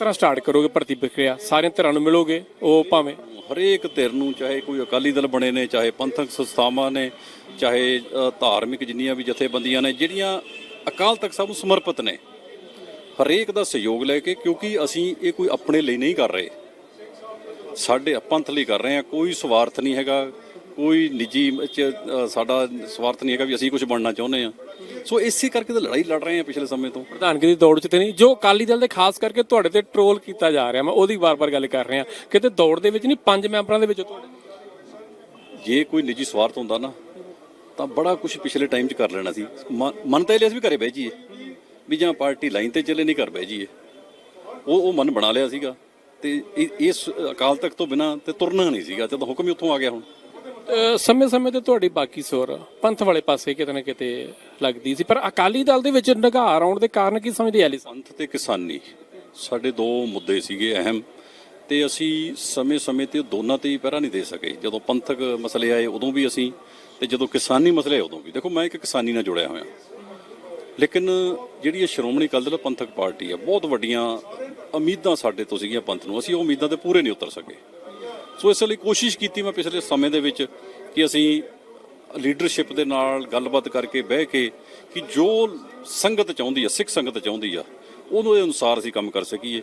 ਤਰ੍ਹਾਂ ਸਟਾਰਟ ਕਰੋਗੇ ਭਰਤੀ ਪ੍ਰਕਿਰਿਆ? ਸਾਰਿਆਂ ਧਿਰਾਂ ਨੂੰ ਮਿਲੋਗੇ? ਉਹ ਭਾਵੇਂ ਹਰੇਕ ਧਿਰ ਨੂੰ, ਚਾਹੇ ਕੋਈ ਅਕਾਲੀ ਦਲ ਬਣੇ ਨੇ, ਚਾਹੇ ਪੰਥਕ ਸੰਸਥਾਵਾਂ ਨੇ, ਚਾਹੇ ਧਾਰਮਿਕ ਜਿੰਨੀਆਂ ਵੀ ਜਥੇਬੰਦੀਆਂ ਨੇ, ਜਿਹੜੀਆਂ ਅਕਾਲ ਤਖਤ ਸਾਹਿਬ ਨੂੰ ਸਮਰਪਿਤ ਨੇ, ਹਰੇਕ ਦਾ ਸਹਿਯੋਗ ਲੈ ਕੇ, ਕਿਉਂਕਿ ਅਸੀਂ ਇਹ ਕੋਈ ਆਪਣੇ ਲਈ ਨਹੀਂ ਕਰ ਰਹੇ। ਸਾਡੇ ਪੰਥ ਲਈ ਕਰ ਰਹੇ ਹਾਂ, ਕੋਈ ਸਵਾਰਥ ਨਹੀਂ ਹੈਗਾ। ਕੋਈ ਨਿੱਜੀ ਚ ਸਾਡਾ ਸਵਾਰਥ ਨਹੀਂ ਹੈਗਾ ਵੀ ਅਸੀਂ ਕੁਝ ਬਣਨਾ ਚਾਹੁੰਦੇ ਹਾਂ। ਸੋ ਇਸੇ ਕਰਕੇ ਤਾਂ ਲੜਾਈ ਲੜ ਰਹੇ ਹਾਂ ਪਿਛਲੇ ਸਮੇਂ ਤੋਂ। ਪ੍ਰਧਾਨਗੀ ਦੀ ਦੌੜ 'ਚ ਤੇ ਨਹੀਂ ਜੋ ਅਕਾਲੀ ਦਲ ਦੇ ਖਾਸ ਕਰਕੇ ਤੁਹਾਡੇ ਤੇ ਟਰੋਲ ਕੀਤਾ ਜਾ ਰਿਹਾ ਮੈਂ ਉਹਦੀ ਵਾਰ-ਵਾਰ ਗੱਲ ਕਰ ਰਿਹਾ। ਕਿਤੇ ਦੌੜ ਦੇ ਵਿੱਚ ਨਹੀਂ ਪੰਜ ਮੈਂਬਰਾਂ ਦੇ ਵਿੱਚ ਤੁਹਾਡੇ। ਜੇ ਕੋਈ ਨਿੱਜੀ ਸਵਾਰਥ ਹੁੰਦਾ ਨਾ ਤਾਂ ਬੜਾ ਕੁਝ ਪਿਛਲੇ ਟਾਈਮ 'ਚ ਕਰ ਲੈਣਾ ਸੀ। ਮਨ ਤਾਂ ਇਹ ਲਿਆ ਸੀ ਵੀ ਘਰੇ ਬਹਿ ਜਾਈਏ। ਵੀ ਜਾਂ ਪਾਰਟੀ ਲਾਈਨ ਤੇ ਚੱਲੇ ਨਹੀਂ ਘਰ ਬਹਿ ਜਾਈਏ। ਉਹ ਉਹ ਮਨ ਬਣਾ ਲਿਆ ਸੀਗਾ। ਤੇ ਇਸ ਅਕਾਲ ਤਖਤ ਤੋਂ ਬਿਨਾ ਤੇ ਤੁਰਨਾ ਨਹੀਂ ਸੀਗਾ ਜਦੋਂ ਹੁਕਮ ਹੀ ਉੱਥੋਂ ਆ ਗਿਆ ਹੁਣ। ਸਮੇਂ-ਸਮੇਂ ਤੇ ਤੁਹਾਡੀ ਬਾਕੀ ਸੁਰ ਪੰਥ ਵਾਲੇ ਪਾਸੇ ਕਿਤੇ ਨਾ ਕਿਤੇ ਲੱਗਦੀ ਸੀ, ਪਰ ਅਕਾਲੀ ਦਲ ਦੇ ਵਿੱਚ ਨਿਗਾਰ ਆਉਣ ਦੇ ਕਾਰਨ ਕੀ ਸਮਝਦੇ ਐਲੀ ਪੰਥ ਤੇ ਕਿਸਾਨੀ, ਸਾਡੇ ਦੋ ਮੁੱਦੇ ਸੀਗੇ ਅਹਿਮ ਤੇ ਅਸੀਂ ਸਮੇਂ-ਸਮੇਂ ਤੇ ਦੋਨਾਂ ਤੇ ਹੀ ਪਹਿਰਾ ਨਹੀਂ ਦੇ ਸਕੇ। ਜਦੋਂ ਪੰਥਕ ਮਸਲੇ ਆਏ ਉਦੋਂ ਵੀ ਅਸੀਂ ਤੇ ਜਦੋਂ ਕਿਸਾਨੀ ਮਸਲੇ ਆਏ ਉਦੋਂ ਵੀ। ਦੇਖੋ, ਮੈਂ ਇੱਕ ਕਿਸਾਨੀ ਨਾਲ ਜੁੜਿਆ ਹੋਇਆ। ਲੇਕਿਨ ਜਿਹੜੀ ਇਹ ਸ਼੍ਰੋਮਣੀ ਅਕਾਲੀ ਦਲ ਪੰਥਕ ਪਾਰਟੀ ਆ, ਬਹੁਤ ਵੱਡੀਆਂ ਉਮੀਦਾਂ ਸਾਡੇ ਤੋਂ ਸੀਗੀਆਂ ਪੰਥ ਨੂੰ। ਅਸੀਂ ਉਹ ਉਮੀਦਾਂ ਤੇ ਪੂਰੇ ਨਹੀਂ ਉਤਰ ਸਕੇ। ਸੋ ਇਸ ਲਈ ਕੋਸ਼ਿਸ਼ ਕੀਤੀ ਮੈਂ ਪਿਛਲੇ ਸਮੇਂ ਦੇ ਵਿੱਚ ਕਿ ਅਸੀਂ ਲੀਡਰਸ਼ਿਪ ਦੇ ਨਾਲ ਗੱਲਬਾਤ ਕਰਕੇ ਬਹਿ ਕੇ ਕਿ ਜੋ ਸੰਗਤ ਚਾਹੁੰਦੀ ਆ, ਸਿੱਖ ਸੰਗਤ ਚਾਹੁੰਦੀ ਆ, ਉਹਨੂੰ ਦੇ ਅਨੁਸਾਰ ਅਸੀਂ ਕੰਮ ਕਰ ਸਕੀਏ।